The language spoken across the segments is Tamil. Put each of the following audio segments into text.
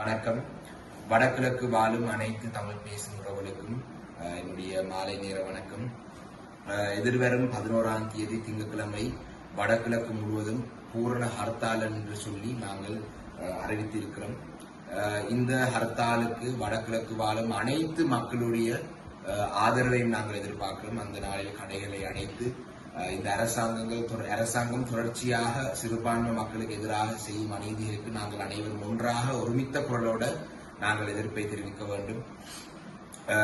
வணக்கம். வடகிழக்கு வாழும் அனைத்து தமிழ் பேசும் உறவுகளுக்கும் என்னுடைய மாலை நேர வணக்கம். எதிர்வரும் பதினோராம் தேதி திங்கட்கிழமை வடகிழக்கு முழுவதும் பூரண ஹர்த்தால் என்று சொல்லி நாங்கள் அறிவித்திருக்கிறோம். இந்த ஹர்த்தாலுக்கு வடகிழக்கு வாழும் அனைத்து மக்களுடைய ஆதரவையும் நாங்கள் எதிர்பார்க்கிறோம். அந்த நாளில் கடைகளை அடைத்து இந்த அரசாங்கங்கள் தொடர்- அரசாங்கம் தொடர்ச்சியாக சிறுபான்மை மக்களுக்கு எதிராக செய்யும் அநீதிகளுக்கு நாங்கள் அனைவரும் ஒன்றாக ஒருமித்த குரலோட நாங்கள் எதிர்ப்பை தெரிவிக்க வேண்டும்.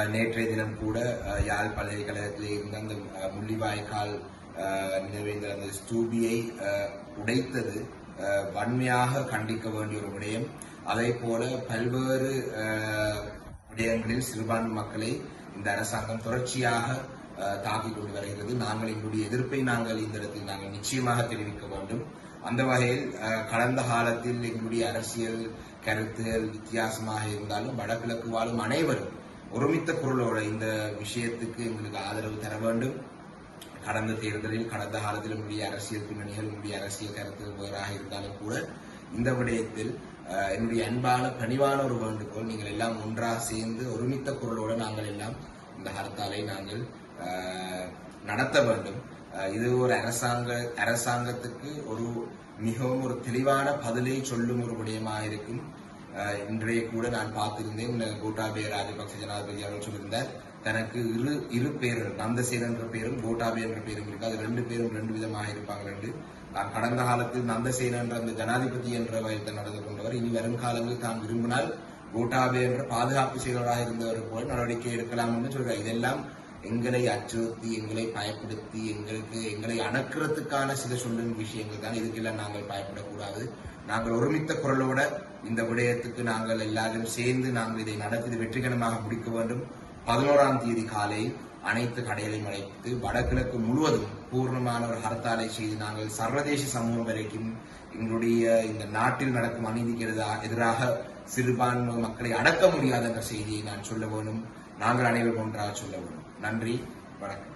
நேற்றைய தினம் கூட யாழ் பல்கலைக்கழகத்தில் இருந்த அந்த முள்ளிவாய்க்கால் அஹ், நிறைவேந்த அந்த ஸ்தூபியை உடைத்தது வன்மையாக கண்டிக்க வேண்டிய ஒரு விடயம். அதே போல பல்வேறு விடயங்களில் சிறுபான்மை மக்களை இந்த அரசாங்கம் தொடர்ச்சியாக தாக்கிக் கொண்டு வருகிறது நாங்கள் எங்களுடைய எதிர்ப்பை நாங்கள் இந்த இடத்தில் நாங்கள் நிச்சயமாக தெரிவிக்க வேண்டும். அந்த வகையில் கடந்த காலத்தில் எங்களுடைய அரசியல் கருத்துகள் வித்தியாசமாக இருந்தாலும் வடகிழக்கு வாழும் அனைவரும் ஒருமித்த குரலோட இந்த விஷயத்துக்கு எங்களுக்கு ஆதரவு தர வேண்டும். கடந்த தேர்தலில் கடந்த காலத்தில் நம்முடைய அரசியல் பின்னணிகள் நம்முடைய அரசியல் கருத்துகள் வேறாக இருந்தாலும் கூட இந்த விடயத்தில் அஹ், என்னுடைய அன்பான பணிவான ஒரு வேண்டுகோள் நீங்கள் எல்லாம் ஒன்றாக சேர்ந்து ஒருமித்த குரலோடு நாங்கள் எல்லாம் இந்த ஹர்த்தாலை நாங்கள் நடத்த வேண்டும். இது ஒரு அரசாங்க அரசாங்கத்துக்கு ஒரு மிகவும் ஒரு தெளிவான பதிலை சொல்லும் ஒரு விடயமாக இருக்கும் இன்றைய கூட நான் பார்த்திருந்தேன் இந்த கோட்டாபே ராஜபக்ச ஜனாதிபதி அவர்கள் சொல்லியிருந்தார் தனக்கு இரு இரு பேர்கள் நந்தசேன் என்ற பேரும் கோட்டாபே என்ற பேரும் இருக்கு. அது ரெண்டு பேரும் ரெண்டு விதமாக இருப்பாங்க ரெண்டு. நான் கடந்த காலத்தில் நந்தசேன் என்ற அந்த ஜனாதிபதி என்ற வயதில் நடந்து கொண்டவர். இனி வரும் காலங்களில் தான் விரும்பினால் கோட்டாபே என்ற பாதுகாப்பு செயலராக இருந்தவர் போல நடவடிக்கை எடுக்கலாம் என்று சொல்றார். இதெல்லாம் எங்களை அச்சுறுத்தி எங்களை பயப்படுத்தி எங்களுக்கு எங்களை அணக்கிறதுக்கான சில சொல்லும் விஷயங்கள் தான். இதுக்கெல்லாம் நாங்கள் பயப்படக்கூடாது. நாங்கள் ஒருமித்த குரலோட இந்த விடயத்துக்கு நாங்கள் எல்லாரும் சேர்ந்து நாங்கள் இதை நடத்தி வெற்றிகரமாக முடிக்க வேண்டும். பதினோராம் தேதி காலை அனைத்து கடைகளையும் அழைத்து வடகிழக்கு முழுவதும் பூர்ணமான ஒரு ஹர்த்தாலை செய்து நாங்கள் சர்வதேச சமூகம் வரைக்கும் எங்களுடைய இந்த நாட்டில் நடக்கும் அநீதிக்கு எதிராக சிறுபான்மை மக்களை அடக்க முடியாத என்ற செய்தியை நான் சொல்ல வேண்டும் நாங்கள் அனைவரும் ஒன்றாக சொல்ல வேண்டும் நன்றி. வணக்கம்.